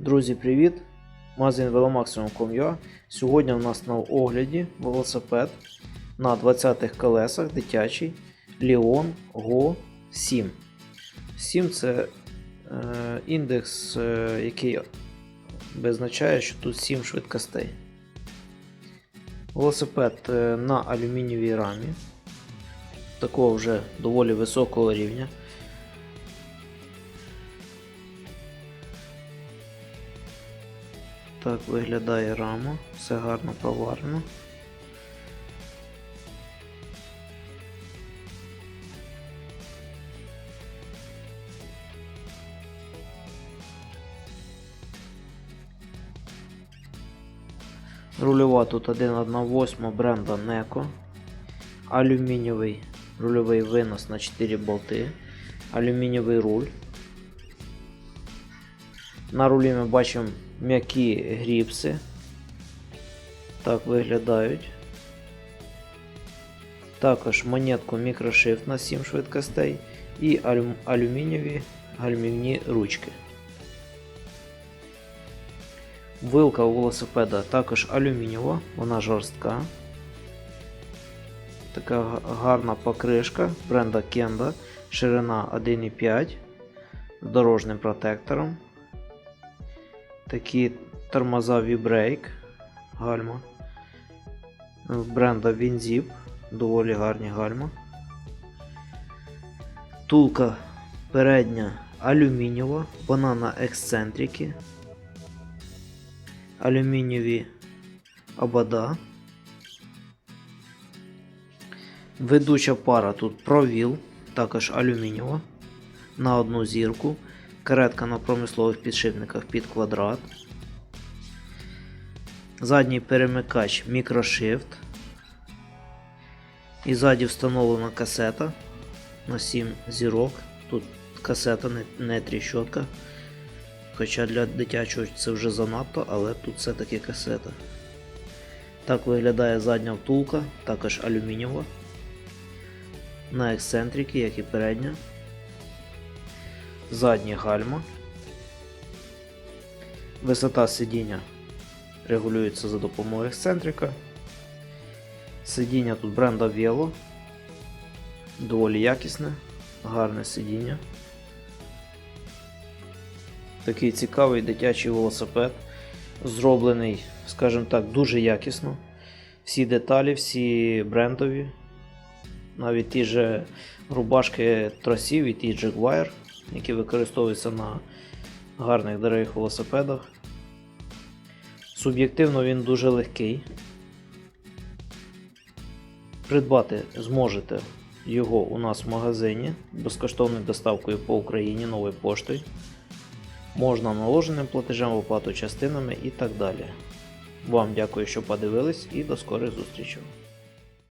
Друзі, привіт! Магазин Velomaximum.com.ua Сьогодні у нас на огляді велосипед на 20-х колесах дитячий Leon Go 7. 7 це е, індекс, е, який визначає, що тут 7 швидкостей. Велосипед е, на алюмінієвій рамі. Такого вже доволі високого рівня. Так виглядає рама, все гарно проварено. Рульова тут 1.1.8 бренда Neco. Алюмінієвий рульовий винос на 4 болти. Алюмінієвий руль. На рулі ми бачимо м'які гріпси. Так виглядають. Також монетку мікрошифт на 7 швидкостей і алю- алюмінієві гальмівні ручки. Вилка у велосипеда також алюмінієва, вона жорстка. Така гарна покришка бренда Kenda, ширина 1,5 з дорожнім протектором. Такі тормоза V-Brake, гальма. Бренда Winzip, доволі гарні гальма. Тулка передня алюмінієва, вона на ексцентрики. Алюмінієві обода. Ведуча пара тут провіл, також алюмінієва на одну зірку. Каретка на промислових підшипниках під квадрат. Задній перемикач мікрошифт. І ззаді встановлена касета на 7 зірок. Тут касета не, не тріщотка. Хоча для дитячого це вже занадто, але тут все-таки касета. Так виглядає задня втулка, також алюмінієва. На ексцентрики, як і передня. Задня гальма. Висота сидіння регулюється за допомогою ексцентрика. Сидіння тут бренда Velo. Доволі якісне, гарне сидіння. Такий цікавий дитячий велосипед. Зроблений, скажімо так, дуже якісно. Всі деталі, всі брендові. Навіть ті ж рубашки тросів і ті Jaguar, які використовуються на гарних дорогих велосипедах. Суб'єктивно він дуже легкий. Придбати зможете його у нас в магазині безкоштовною доставкою по Україні новою поштою. Можна наложеним платежем, оплату частинами і так далі. Вам дякую, що подивились, і до скорих зустрічей.